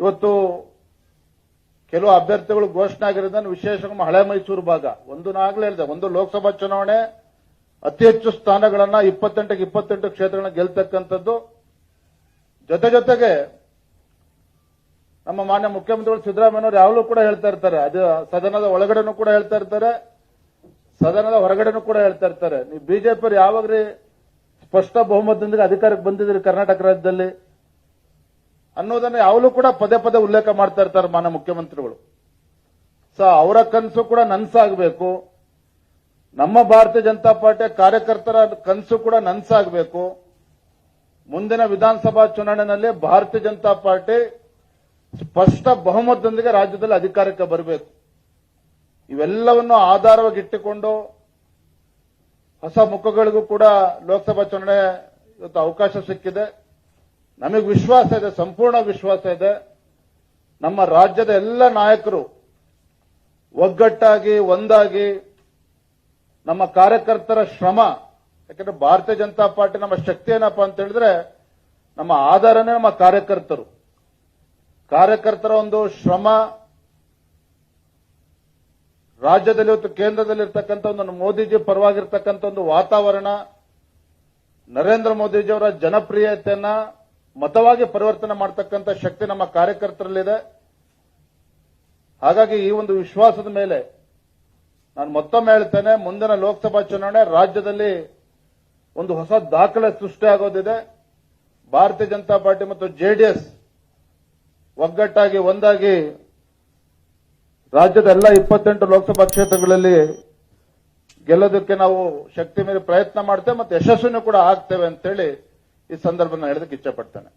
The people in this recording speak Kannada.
ಇವತ್ತು ಕೆಲವು ಅಭ್ಯರ್ಥಿಗಳು ಘೋಷಣೆ ಆಗಿರೋದನ್ನು ವಿಶೇಷವಾಗಿ ಹಳೆ ಮೈಸೂರು ಭಾಗ. ಒಂದು ನಾಗಲೇ ಹೇಳಿದೆ ಒಂದು ಲೋಕಸಭಾ ಚುನಾವಣೆ, ಅತಿ ಹೆಚ್ಚು ಸ್ಥಾನಗಳನ್ನ ಇಪ್ಪತ್ತೆಂಟಕ್ಕೆ ಇಪ್ಪತ್ತೆಂಟು ಕ್ಷೇತ್ರಗಳನ್ನ ಗೆಲ್ತಕ್ಕಂಥದ್ದು. ಜೊತೆ ಜೊತೆಗೆ ನಮ್ಮ ಮಾನ್ಯ ಮುಖ್ಯಮಂತ್ರಿಗಳು ಸಿದ್ದರಾಮಯ್ಯನವರು ಯಾವಾಗಲೂ ಕೂಡ ಹೇಳ್ತಾ ಇರ್ತಾರೆ. ಅದು ಸದನದ ಒಳಗಡೆನೂ ಕೂಡ ಹೇಳ್ತಾ ಇರ್ತಾರೆ. ಸದನದ ಹೊರಗಡೆನೂ ಕೂಡ ಹೇಳ್ತಾ ಇರ್ತಾರೆ. ನೀವು ಬಿಜೆಪಿ ಯಾವಾಗ್ರಿ ಸ್ಪಷ್ಟ ಬಹುಮತದೊಂದಿಗೆ ಅಧಿಕಾರಕ್ಕೆ ಬಂದಿದ್ರಿ ಕರ್ನಾಟಕ ರಾಜ್ಯದಲ್ಲಿ? ಅನ್ನೋದನ್ನ ಯಾವಾಗಲೂ ಕೂಡ ಪದೇ ಪದೇ ಉಲ್ಲೇಖ ಮಾಡ್ತಾ ಇರ್ತಾರೆ ಮಾನ್ಯ ಮುಖ್ಯಮಂತ್ರಿಗಳು. ಸೊ ಅವರ ಕನಸು ಕೂಡ ನನ್ಸಾಗಬೇಕು. ನಮ್ಮ ಭಾರತೀಯ ಜನತಾ ಪಾರ್ಟಿಯ ಕಾರ್ಯಕರ್ತರ ಕನಸು ಕೂಡ ನನ್ಸಾಗಬೇಕು. ಮುಂದಿನ ವಿಧಾನಸಭಾ ಚುನಾವಣೆಯಲ್ಲಿ ಭಾರತೀಯ ಜನತಾ ಪಾರ್ಟಿ ಸ್ಪಷ್ಟ ಬಹುಮತದೊಂದಿಗೆ ರಾಜ್ಯದಲ್ಲಿ ಅಧಿಕಾರಕ್ಕೆ ಬರಬೇಕು. ಇವೆಲ್ಲವನ್ನು ಆಧಾರವಾಗಿಟ್ಟುಕೊಂಡು ಹೊಸ ಮುಖಗಳಿಗೂ ಕೂಡ ಲೋಕಸಭಾ ಚುನಾವಣೆ ಇವತ್ತು ಅವಕಾಶ ಸಿಕ್ಕಿದೆ. ನಮಗೆ ವಿಶ್ವಾಸ ಇದೆ, ಸಂಪೂರ್ಣ ವಿಶ್ವಾಸ ಇದೆ. ನಮ್ಮ ರಾಜ್ಯದ ಎಲ್ಲ ನಾಯಕರು ಒಗ್ಗಟ್ಟಾಗಿ, ಒಂದಾಗಿ ನಮ್ಮ ಕಾರ್ಯಕರ್ತರ ಶ್ರಮ, ಯಾಕಂದ್ರೆ ಭಾರತೀಯ ಜನತಾ ಪಾರ್ಟಿ ನಮ್ಮ ಶಕ್ತಿ ಏನಪ್ಪಾ ಅಂತ ಹೇಳಿದ್ರೆ ನಮ್ಮ ಆಧಾರನೇ ನಮ್ಮ ಕಾರ್ಯಕರ್ತರು. ಕಾರ್ಯಕರ್ತರ ಒಂದು ಶ್ರಮ ರಾಜ್ಯದಲ್ಲಿ ಇವತ್ತು ಕೇಂದ್ರದಲ್ಲಿ ಇರ್ತಕ್ಕಂಥ ಒಂದು ಮೋದಿಜಿ ಪರವಾಗಿರ್ತಕ್ಕಂಥ ಒಂದು ವಾತಾವರಣ, ನರೇಂದ್ರ ಮೋದಿಜಿಯವರ ಜನಪ್ರಿಯತೆಯನ್ನ ಮತವಾಗಿ ಪರಿವರ್ತನೆ ಮಾಡತಕ್ಕಂಥ ಶಕ್ತಿ ನಮ್ಮ ಕಾರ್ಯಕರ್ತರಲ್ಲಿದೆ. ಹಾಗಾಗಿ ಈ ಒಂದು ವಿಶ್ವಾಸದ ಮೇಲೆ ನಾನು ಮತ್ತೊಮ್ಮೆ ಹೇಳ್ತೇನೆ, ಮುಂದಿನ ಲೋಕಸಭಾ ಚುನಾವಣೆ ರಾಜ್ಯದಲ್ಲಿ ಒಂದು ಹೊಸ ದಾಖಲೆ ಸೃಷ್ಟಿಯಾಗೋದಿದೆ ಭಾರತೀಯ ಜನತಾ ಪಾರ್ಟಿ ಮತ್ತು ಜೆಡಿಎಸ್ ಒಗ್ಗಟ್ಟಾಗಿ ಒಂದಾಗಿ ರಾಜ್ಯದ ಎಲ್ಲ ಇಪ್ಪತ್ತೆಂಟು ಲೋಕಸಭಾ ಕ್ಷೇತ್ರಗಳಲ್ಲಿ ಗೆಲ್ಲೋದಕ್ಕೆ ನಾವು ಶಕ್ತಿ ಮೇಲೆ ಪ್ರಯತ್ನ ಮಾಡ್ತೇವೆ ಮತ್ತು ಯಶಸ್ಸನ್ನು ಕೂಡ ಆಗ್ತೇವೆ ಅಂತೇಳಿ ಈ ಸಂದರ್ಭ ಹೇಳೋದಕ್ಕೆ ಇಚ್ಛಪಡ್ತೇನೆ